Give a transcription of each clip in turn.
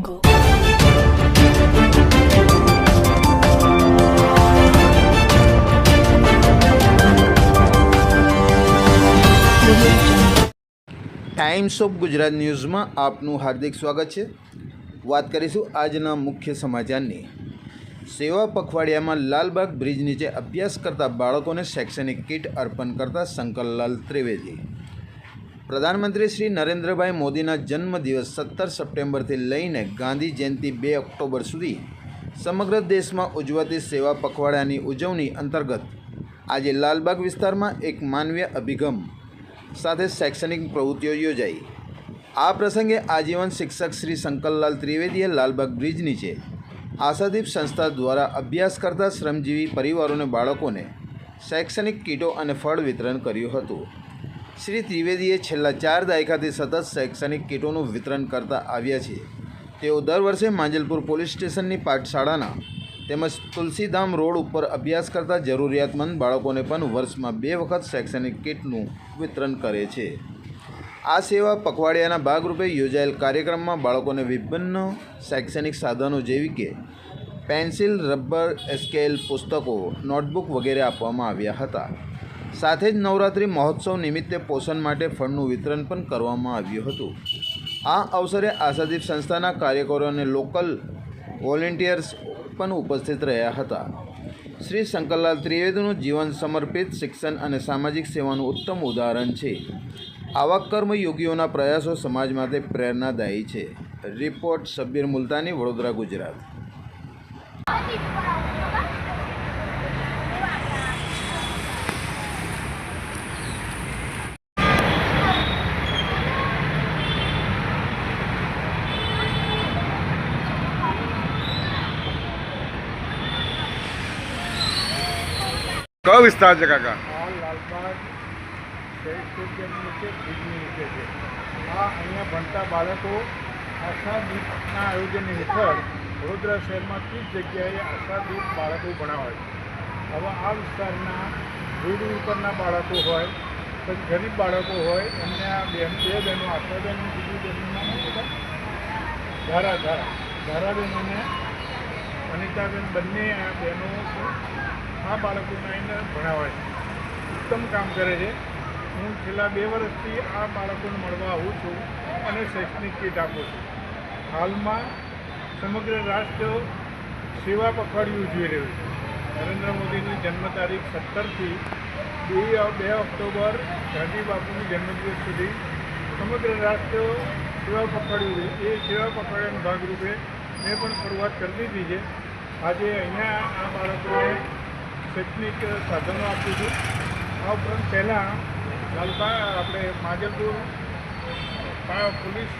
Go. Times of Gujarat ન્યૂઝમાં આપનું હાર્દિક સ્વાગત છે. વાત કરીશું આજના મુખ્ય સમાચારની. સેવા પખવાડિયામાં લાલબાગ બ્રિજ નીચે અભ્યાસ કરતા બાળકોને શૈક્ષણિક કીટ અર્પણ કરતા શંકરલાલ ત્રિવેદી. પ્રધાનમંત્રી શ્રી નરેન્દ્રભાઈ મોદીના જન્મદિવસ સત્તર સપ્ટેમ્બરથી લઈને ગાંધી જયંતિ બે ઓક્ટોબર સુધી સમગ્ર દેશમાં ઉજવાતી સેવા પખવાડિયાની ઉજવણી અંતર્ગત આજે લાલબાગ વિસ્તારમાં એક માનવીય અભિગમ સાથે શૈક્ષણિક પ્રવૃત્તિઓ યોજાઈ. આ પ્રસંગે આજીવન શિક્ષક શ્રી શંકરલાલ ત્રિવેદીએ લાલબાગ બ્રિજ નીચે આશાદીપ સંસ્થા દ્વારા અભ્યાસ કરતા શ્રમજીવી પરિવારોને બાળકોને શૈક્ષણિક કીટો અને ફળ વિતરણ કર્યું હતું. શ્રી ત્રિવેદીએ છેલ્લા ચાર દાયકાથી સતત શૈક્ષણિક કીટોનું વિતરણ કરતા આવ્યા છે. તેઓ દર વર્ષે માંજલપુર પોલીસ સ્ટેશનની પાઠશાળાના તેમજ તુલસીધામ રોડ ઉપર અભ્યાસ કરતા જરૂરિયાતમંદ બાળકોને પણ વર્ષમાં બે વખત શૈક્ષણિક કીટનું વિતરણ કરે છે. આ સેવા પખવાડિયાના ભાગરૂપે યોજાયેલ કાર્યક્રમમાં બાળકોને વિભિન્ન શૈક્ષણિક સાધનો જેવી કે પેન્સિલ, રબર સ્કેલ પુસ્તકો, નોટબુક વગેરે આપવામાં આવ્યા હતા. સાથે જ નવરાત્રિ મહોત્સવ નિમિત્તે પોષણ માટે ફંડનું વિતરણ પણ કરવામાં આવ્યું હતું. આ અવસરે આશાદીપ સંસ્થાના કાર્યકરો અને લોકલ વોલેન્ટિયર્સ પણ ઉપસ્થિત રહ્યા હતા. શ્રી શંકરલાલ ત્રિવેદીનું જીવન સમર્પિત શિક્ષણ અને સામાજિક સેવાનું ઉત્તમ ઉદાહરણ છે. આવા કર્મયોગીઓના પ્રયાસો સમાજ માટે પ્રેરણાદાયી છે. રિપોર્ટ શબ્બીર મુલતાની વડોદરા, ગુજરાત. કયો વિસ્તાર છે કાકા? અહીંયા ભણતા બાળકો આશાદીપના આયોજન હેઠળ વડોદરા શહેરમાં ત્રીસ જગ્યાએ આશાદીપ બાળકો ભણાવે છે. હવે આ વિસ્તારના રોડ ઉપરના બાળકો હોય, પછી ગરીબ બાળકો હોય, એમને આ બેન, બે બહેનો આશાબેન અને બીજી બહેનનું? ધારા ધારા. ધારાબેન અનિતાબેન બંને આ બહેનો આ બાળકોને એને ભણાવાય. ઉત્તમ કામ કરે છે. હું છેલ્લા બે વર્ષથી આ બાળકોને મળવા આવું છું અને શૈક્ષણિક કીટ આપું છું. હાલમાં સમગ્ર રાષ્ટ્ર સેવા પખવાડિયું ઉજવી રહ્યું છે. નરેન્દ્ર મોદીની જન્મ તારીખ સત્તરથી બે બે ઓક્ટોબર ગાંધી બાપુની જન્મદિવસ સુધી સમગ્ર રાષ્ટ્ર સેવા પખવાડિયું છે. એ સેવા પખવાડિયાના ભાગરૂપે મેં પણ શરૂઆત કરી દીધી છે. આજે અહીંયા આ બાળકોને શૈક્ષણિક સાધનો આપું છું. આ ઉપરાંત પહેલાં લાલબા આપણે માજલપુર પોલીસ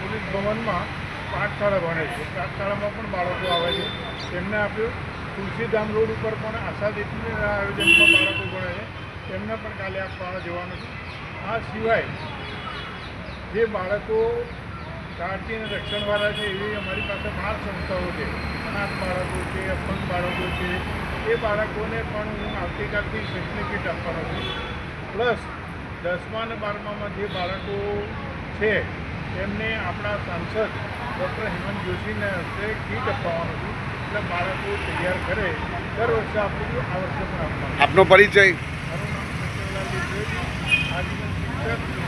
પોલીસ ભવનમાં પાઠશાળા ભણે છે. પાઠશાળામાં પણ બાળકો આવે છે. તેમને આપ્યું. તુલસીધામ રોડ ઉપર પણ આશાદીપના આયોજનમાં બાળકો ભણે છે. તેમને પણ કાલે આપવા જવાનું છે. આ સિવાય જે બાળકો કાળજી અને રક્ષણવાળા છે, એવી અમારી પાસે પાંચ સંસ્થાઓ છે. અનાથ બાળકો છે, અપંગ બાળકો છે એ બાળકોને પણ હું આવતીકાલથી શૈક્ષણિક કીટ આપવાનો છું. પ્લસ દસમા અને બારમામાં જે બાળકો છે એમને આપણા સાંસદ ડૉક્ટર હેમંત જોશીને હસ્તે કીટ અપાવવાનો છું. એટલે બાળકો તૈયાર કરે દર વર્ષે આપણું આ વર્ષે પણ આપવાનું આપનો પરિચય. મારું નામ સત્યલાલ આજીવન શિક્ષક